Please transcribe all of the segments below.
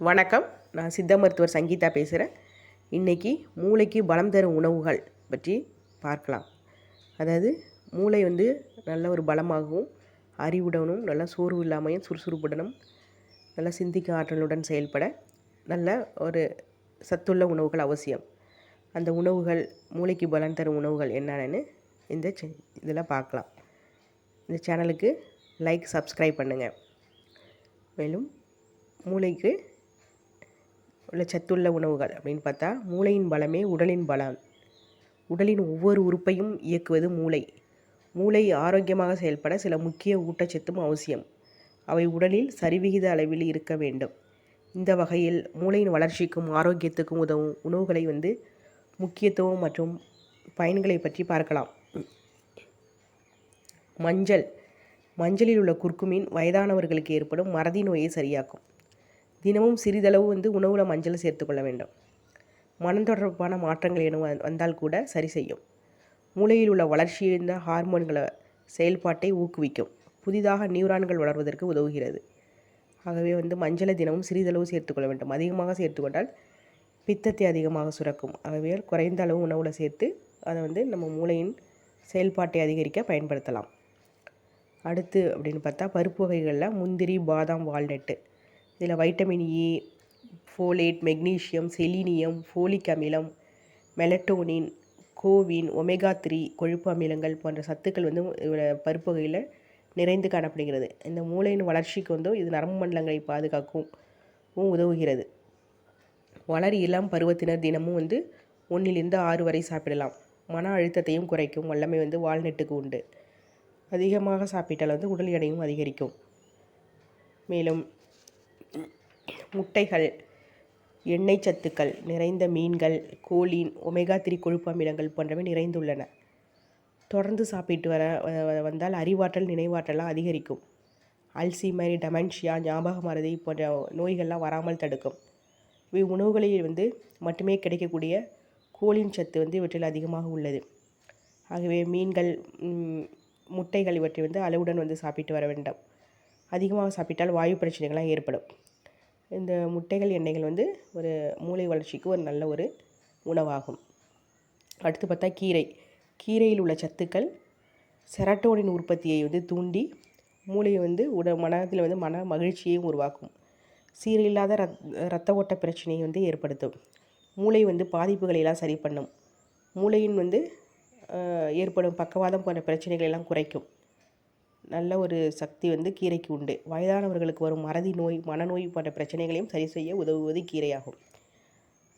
வணக்கம். நான் சித்த மருத்துவர் சங்கீதா பேசுகிறேன் இன்றைக்கி மூளைக்கு பலம் தரும் உணவுகள் பற்றி பார்க்கலாம். அதாவது மூளை வந்து நல்ல ஒரு பலமாகவும் அறிவுடனும் நல்லா சோர்வு இல்லாமையும் சுறுசுறுப்புடனும் நல்லா சிந்திக்க ஆற்றலுடன் செயல்பட நல்ல ஒரு சத்துள்ள உணவுகள் அவசியம். அந்த உணவுகள் மூளைக்கு பலம் தரும் உணவுகள் என்னென்னு இந்த இதில் பார்க்கலாம். இந்த சேனலுக்கு லைக் சப்ஸ்கிரைப் பண்ணுங்கள் மேலும் மூளைக்கு உள்ள சத்துள்ள உணவுகள் அப்படின்னு பார்த்தா மூளையின் பலமே உடலின் பலம். உடலின் ஒவ்வொரு உறுப்பையும் இயக்குவது மூளை. மூளை ஆரோக்கியமாக செயல்பட சில முக்கிய ஊட்டச்சத்தும் அவசியம். அவை உடலில் சரிவிகித அளவில் இருக்க வேண்டும். இந்த வகையில் மூளையின் வளர்ச்சிக்கும் ஆரோக்கியத்துக்கும் உதவும் உணவுகளை வந்து முக்கியத்துவம் மற்றும் பயன்களை பற்றி பார்க்கலாம். மஞ்சள். மஞ்சளில் உள்ள குர்குமின் வயதானவர்களுக்கு ஏற்படும் மறதி நோயை சரியாக்கும். தினமும் சிறிதளவு வந்து உணவில் மஞ்சள் சேர்த்துக்கொள்ள வேண்டும். மனம் தொடர்பான மாற்றங்கள் என வந்தால் கூட சரி செய்யும். மூளையில் உள்ள வளர்ச்சியடைந்த ஹார்மோன்களை செயல்பாட்டை ஊக்குவிக்கும். புதிதாக நியூரான்கள் வளர்வதற்கு உதவுகிறது. ஆகவே வந்து மஞ்சளை தினமும் சிறிதளவு சேர்த்துக்கொள்ள வேண்டும். அதிகமாக சேர்த்துக்கொண்டால் பித்தத்தை அதிகமாக சுரக்கும். ஆகவே குறைந்த அளவு உணவில் சேர்த்து அதை வந்து நம்ம மூளையின் செயல்பாட்டை அதிகரிக்க பயன்படுத்தலாம். அடுத்து அப்படின்னு பார்த்தா பருப்பு வகைகளில் முந்திரி பாதாம் வால்நட்டு. இதில் vitamin E folate magnesium selenium folic அமிலம் மெலட்டோனின் கோவின் ஒமேகா த்ரீ கொழுப்பு அமிலங்கள் போன்ற சத்துக்கள் வந்து பருப்பு வகையில் நிறைந்து காணப்படுகிறது. இந்த மூளையின் வளர்ச்சிக்கு வந்து இது நரம்பு மண்டலங்களை பாதுகாக்கவும் உதவுகிறது. வளர் இளம் பருவத்தினர் தினமும் வந்து ஒன்றிலிருந்து ஆறு வரை சாப்பிடலாம். மன அழுத்தத்தையும் குறைக்கும் வல்லமை வந்து வால்நட்டுக்கு உண்டு. அதிகமாக சாப்பிட்டால் வந்து உடல் எடையும் அதிகரிக்கும். மேலும் முட்டைகள் எண்ணெய் சத்துக்கள் நிறைந்த மீன்கள் கோலின் ஒமேகா த்ரீ கொழுப்பு அமிலங்கள் போன்றவை நிறைந்துள்ளன. தொடர்ந்து சாப்பிட்டு வர வந்தால் அறிவாற்றல் நினைவாற்றலாம் அதிகரிக்கும். அல்சிமரி டமென்ஷியா ஞாபக மறதி போன்ற நோய்கள்லாம் வராமல் தடுக்கும். இவை உணவுகளில் வந்து மட்டுமே கிடைக்கக்கூடிய கோலின் சத்து வந்து இவற்றில் அதிகமாக உள்ளது. ஆகவே மீன்கள் முட்டைகள் இவற்றை வந்து அளவுடன் வந்து சாப்பிட்டு வர வேண்டும். அதிகமாக சாப்பிட்டால் வாயு பிரச்சனைகள்லாம் ஏற்படும். இந்த முட்டைகள் எண்ணெய்கள் வந்து ஒரு மூளை வளர்ச்சிக்கு ஒரு நல்ல ஒரு உணவாகும். அடுத்து பார்த்தா கீரை. கீரையில் உள்ள சத்துக்கள் செரட்டோனின் உற்பத்தியை வந்து தூண்டி மூளையை வந்து உட மனத்தில் வந்து மன மகிழ்ச்சியையும் உருவாக்கும். சீரில்லாத ரத் ரத்த ஓட்ட பிரச்சனையை வந்து ஏற்படுத்தும். மூளை வந்து பாதிப்புகளை எல்லாம் சரி பண்ணும். மூளையின் வந்து ஏற்படும் பக்கவாதம் போன்ற பிரச்சனைகளை எல்லாம் குறைக்கும். நல்ல ஒரு சக்தி வந்து கீரைக்கு உண்டு. வயதானவர்களுக்கு வரும் மறதி நோய் மனநோய் போன்ற பிரச்சனைகளையும் சரி செய்ய உதவுவது கீரையாகும்.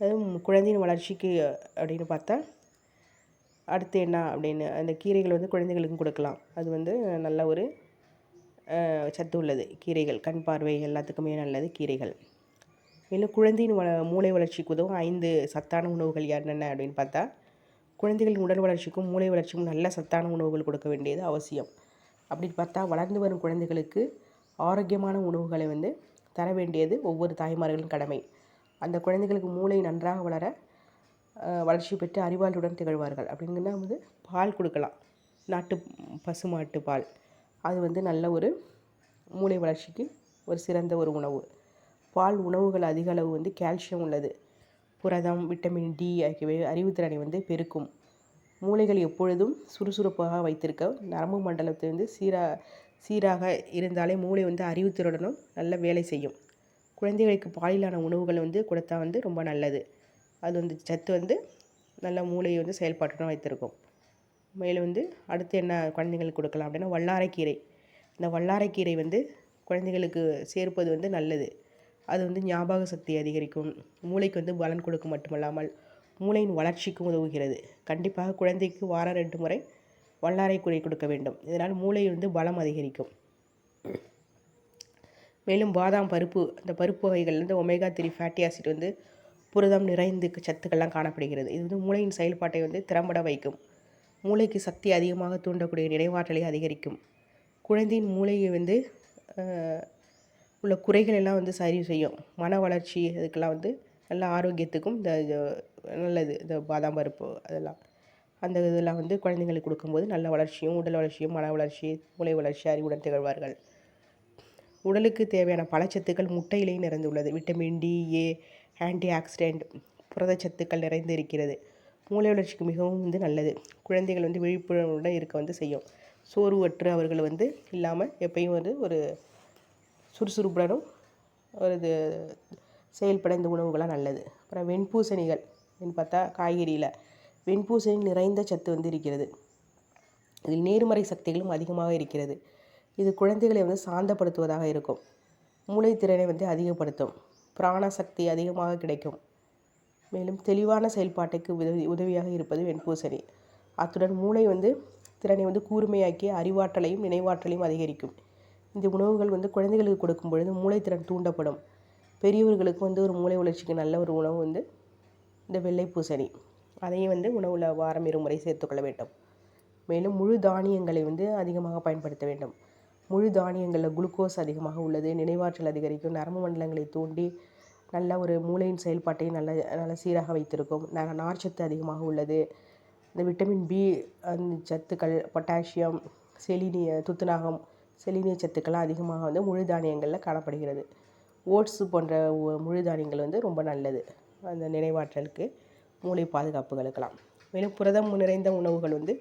அதுவும் குழந்தையின் வளர்ச்சிக்கு அப்படின்னு பார்த்தா அடுத்து என்ன அப்படின்னு அந்த கீரைகள் வந்து குழந்தைகளுக்கும் கொடுக்கலாம். அது வந்து நல்ல ஒரு சத்து உள்ளது. கீரைகள் கண் பார்வை எல்லாத்துக்குமே நல்லது கீரைகள். மேலும் குழந்தையின் வள மூளை வளர்ச்சிக்கு உதவும் ஐந்து சத்தான உணவுகள் என்னென்ன அப்படின்னு பார்த்தா குழந்தைகளின் உடல் வளர்ச்சிக்கும் மூளை வளர்ச்சிக்கும் நல்ல சத்தான உணவுகள் கொடுக்க வேண்டியது அவசியம். அப்படின்னு பார்த்தா வளர்ந்து வரும் குழந்தைகளுக்கு ஆரோக்கியமான உணவுகளை வந்து தர வேண்டியது ஒவ்வொரு தாய்மார்களின் கடமை. அந்த குழந்தைகளுக்கு மூளை நன்றாக வளர வளர்ச்சி பெற்று அறிவாளுடன் திகழ்வார்கள். அப்படிங்கன்னா வந்து பால் கொடுக்கலாம். நாட்டு பசுமாட்டு பால். அது வந்து நல்ல ஒரு மூளை வளர்ச்சிக்கு ஒரு சிறந்த ஒரு உணவு. பால் உணவுகள் அதிக அளவு வந்து கால்சியம் உள்ளது. புரதம் விட்டமின் டி ஆகியவை அறிவுத்திறனை வந்து பெருக்கும். மூளைகள் எப்பொழுதும் சுறுசுறுப்பாக வைத்திருக்க நரம்பு மண்டலத்தை வந்து சீராக சீராக இருந்தாலே மூளை வந்து அறிவுத்திறனும் நல்ல வேலை செய்யும். குழந்தைகளுக்கு பாலிலான உணவுகள் வந்து கொடுத்தா வந்து ரொம்ப நல்லது. அது வந்து சத்து வந்து நல்ல மூளையை வந்து செயல்பாட்டுடன் வைத்திருக்கும். மேலும் வந்து அடுத்து என்ன குழந்தைங்களுக்கு கொடுக்கலாம் அப்படின்னா வல்லாரைக்கீரை. இந்த வல்லாரைக்கீரை வந்து குழந்தைகளுக்கு சேர்ப்பது வந்து நல்லது. அது வந்து ஞாபக சக்தி அதிகரிக்கும். மூளைக்கு வந்து பலன் கொடுக்க மட்டுமல்லாமல் மூளையின் வளர்ச்சிக்கும் உதவுகிறது. கண்டிப்பாக குழந்தைக்கு வாரம் ரெண்டு முறை வல்லாரை குறை கொடுக்க வேண்டும். இதனால் மூளை வந்து பலம் அதிகரிக்கும். மேலும் பாதாம் பருப்பு அந்த பருப்பு வகைகள்லேருந்து ஒமேகா த்ரீ ஃபேட்டி ஆசிட் வந்து புரதம் நிறைந்து சத்துக்கள்லாம் காணப்படுகிறது. இது வந்து மூளையின் செயல்பாட்டை வந்து திறம்பட வைக்கும். மூளைக்கு சக்தி அதிகமாக தூண்டக்கூடிய நினைவாற்றலை அதிகரிக்கும். குழந்தையின் மூளையை வந்து உள்ள குறைகள் எல்லாம் வந்து சரி செய்யும். மன வளர்ச்சி அதுக்கெல்லாம் வந்து நல்ல ஆரோக்கியத்துக்கும் இந்த நல்லது. இந்த பாதாம் பருப்பு அதெல்லாம். அந்த இதெல்லாம் வந்து குழந்தைங்களுக்கு கொடுக்கும்போது நல்ல வளர்ச்சியும் உடல் வளர்ச்சியும் மன வளர்ச்சி மூளை வளர்ச்சி அறிவுடன் திகழ்வார்கள். உடலுக்கு தேவையான பலச்சத்துக்கள் முட்டையிலேயும் நிறைந்துள்ளது. Vitamin D A antioxidant புரதச்சத்துக்கள் நிறைந்து இருக்கிறது. மூளை வளர்ச்சிக்கு மிகவும் வந்து நல்லது. குழந்தைகள் வந்து விழிப்புணர்வுடன் இருக்க வந்து செய்யும். சோர்வற்று அவர்கள் வந்து இல்லாமல் எப்பயும் வந்து ஒரு சுறுசுறுப்புடனும் ஒரு இது செயல்பட இந்த உணவுகளாக நல்லது. அப்புறம் வெண்பூசணிகள். அப்படின்னு பார்த்தா காய்கறியில். வெண்பூசணி நிறைந்த சத்து வந்து இருக்கிறது. இதில் நேர்மறை சக்திகளும் அதிகமாக இருக்கிறது. இது குழந்தைகளை வந்து சாந்தப்படுத்துவதாக இருக்கும். மூளைத்திறனை வந்து அதிகப்படுத்தும். பிராண சக்தி அதிகமாக கிடைக்கும். மேலும் தெளிவான செயல்பாட்டுக்கு உதவி உதவியாக இருப்பது வெண்பூசணி. அத்துடன் மூளை வந்து திறனை வந்து கூர்மையாக்கி அறிவாற்றலையும் நினைவாற்றலையும் அதிகரிக்கும். இந்த உணவுகள் வந்து குழந்தைகளுக்கு கொடுக்கும் பொழுது மூளைத்திறன் தூண்டப்படும். பெரியவர்களுக்கு வந்து ஒரு மூளை வளர்ச்சிக்கு நல்ல ஒரு உணவு வந்து இந்த வெள்ளை பூசணி. அதையும் வந்து உணவில் வாரம் இருமுறை சேர்த்துக்கொள்ள வேண்டும். மேலும் முழு தானியங்களை வந்து அதிகமாக பயன்படுத்த வேண்டும். முழு தானியங்களில் குளுக்கோஸ் அதிகமாக உள்ளது நினைவாற்றல் அதிகரிக்கும் நரம்பு மண்டலங்களை தூண்டி நல்ல ஒரு மூளையின் செயல்பாட்டை நல்ல நல்ல சீராக வைத்திருக்கும் நார்ச்சத்து அதிகமாக உள்ளது. இந்த விட்டமின் பி அந்த சத்துக்கள் பொட்டாசியம் செலினிய துத்துநாகம் செலினிய சத்துக்கள்லாம் அதிகமாக வந்து முழு தானியங்களில் காணப்படுகிறது. ஓட்ஸு போன்ற முழு தானியங்கள் வந்து ரொம்ப நல்லது. அந்த நினைவாற்றலுக்கு மூளை பாதுகாப்புகளுக்கெல்லாம். மேலும் புரதம் நிறைந்த உணவுகள் வந்து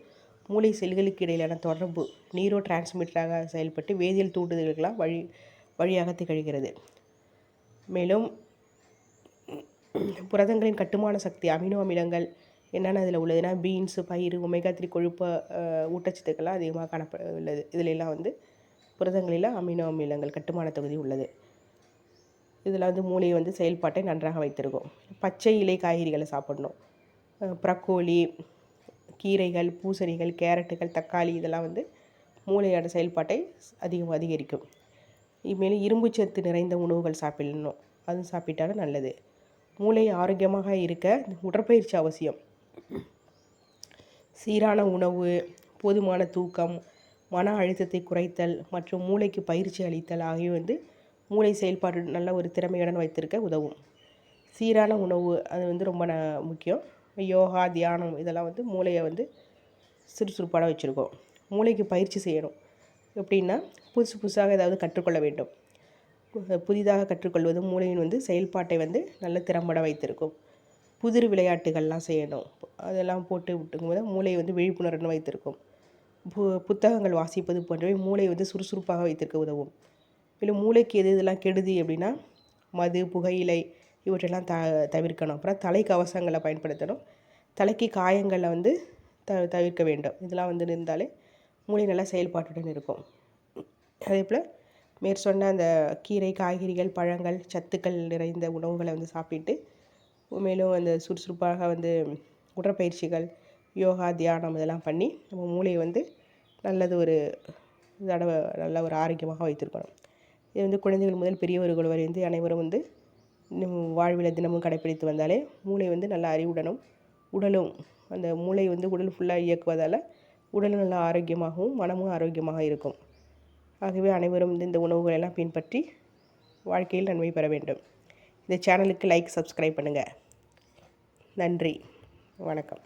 மூளை செல்களுக்கு இடையிலான தொடர்பு நீரோ டிரான்ஸ்மிட்டராக செயல்பட்டு வேதியியல் தூண்டுதல்களாக வழி வழியாக திகழ்கிறது. மேலும் புரதங்களின் கட்டுமான சக்தி அமினோ அமிலங்கள் என்னென்ன அதில் உள்ளதுன்னா பீன்ஸு பயிறு ஒமேகா த்ரீ கொழுப்பு ஊட்டச்சத்துக்கள்லாம் அதிகமாக காணப்ப உள்ளது. இதிலெல்லாம் வந்து புரதங்களில் அமினோ அமிலங்கள் கட்டுமான தொகுதி உள்ளது. இதில் வந்து மூளையை வந்து செயல்பாட்டை நன்றாக வைத்திருக்கும். பச்சை இலை காய்கறிகளை சாப்பிடணும். ப்ரக்கோலி கீரைகள் பூசணிகள் கேரட்டுகள் தக்காளி இதெல்லாம் வந்து மூளையோட செயல்பாட்டை அதிகம் அதிகரிக்கும். மேலும் இரும்புச்சத்து நிறைந்த உணவுகள் சாப்பிடணும். அது சாப்பிட்டாலும் நல்லது. மூளை ஆரோக்கியமாக இருக்க உடற்பயிற்சி அவசியம். சீரான உணவு போதுமான தூக்கம் மன அழுத்தத்தை குறைத்தல் மற்றும் மூளைக்கு பயிற்சி அளித்தல் ஆகியவை வந்து மூளை செயல்பாடு நல்ல ஒரு திறமையுடன் வைத்திருக்க உதவும். சீரான உணவு அது வந்து ரொம்ப ந முக்கியம். யோகா தியானம் இதெல்லாம் வந்து மூளையை வந்து சுறுசுறுப்பாக வச்சுருக்கோம். மூளைக்கு பயிற்சி செய்யணும். எப்படின்னா புதுசு புதுசாக ஏதாவது கற்றுக்கொள்ள வேண்டும். புதிதாக கற்றுக்கொள்வது மூளையின் வந்து செயல்பாட்டை வந்து நல்ல திறம்பட வைத்திருக்கும். புதிர் விளையாட்டுகள்லாம் செய்யணும். அதெல்லாம் போட்டு விட்டுக்கும்போது மூளையை வந்து விழிப்புணர்வுன்னு வைத்திருக்கும். பு புத்தகங்கள் வாசிப்பது போன்றவை மூளையை வந்து சுறுசுறுப்பாக வைத்திருக்க உதவும். மேலும் மூளைக்கு எது இதெல்லாம் கெடுதி அப்படின்னா மது புகையிலை இவற்றெல்லாம் த தவிர்க்கணும். அப்புறம் தலைக்கவசங்களை பயன்படுத்தணும். தலைக்கு காயங்களை வந்து த தவிர்க்க வேண்டும். இதெல்லாம் வந்து இருந்தாலே மூளை நல்லா செயல்பாட்டுடன் இருக்கும். அதே போல் மேற் சொன்ன அந்த கீரை காய்கறிகள் பழங்கள் சத்துக்கள் நிறைந்த உணவுகளை வந்து சாப்பிட்டு மேலும் அந்த சுறுசுறுப்பாக வந்து உடற்பயிற்சிகள் யோகா தியானம் இதெல்லாம் பண்ணி நம்ம மூளையை வந்து நல்லது ஒரு தடவை நல்ல ஒரு ஆரோக்கியமாக வைத்திருக்கணும். இது வந்து குழந்தைகள் முதல் பெரியவர்கள் வரை வந்து அனைவரும் வந்து வாழ்வில் தினமும் கடைப்பிடித்து வந்தாலே மூளை வந்து நல்ல அறிவுடனும் உடலும் அந்த மூளை வந்து உடல் ஃபுல்லாக இயக்குவதால் உடலும் நல்லா ஆரோக்கியமாகவும் மனமும் ஆரோக்கியமாக இருக்கும். ஆகவே அனைவரும் வந்து இந்த உணவுகளை எல்லாம் பின்பற்றி வாழ்க்கையில் நன்மை பெற வேண்டும். இந்த சேனலுக்கு லைக் சப்ஸ்கிரைப் பண்ணுங்கள் நன்றி. வணக்கம்.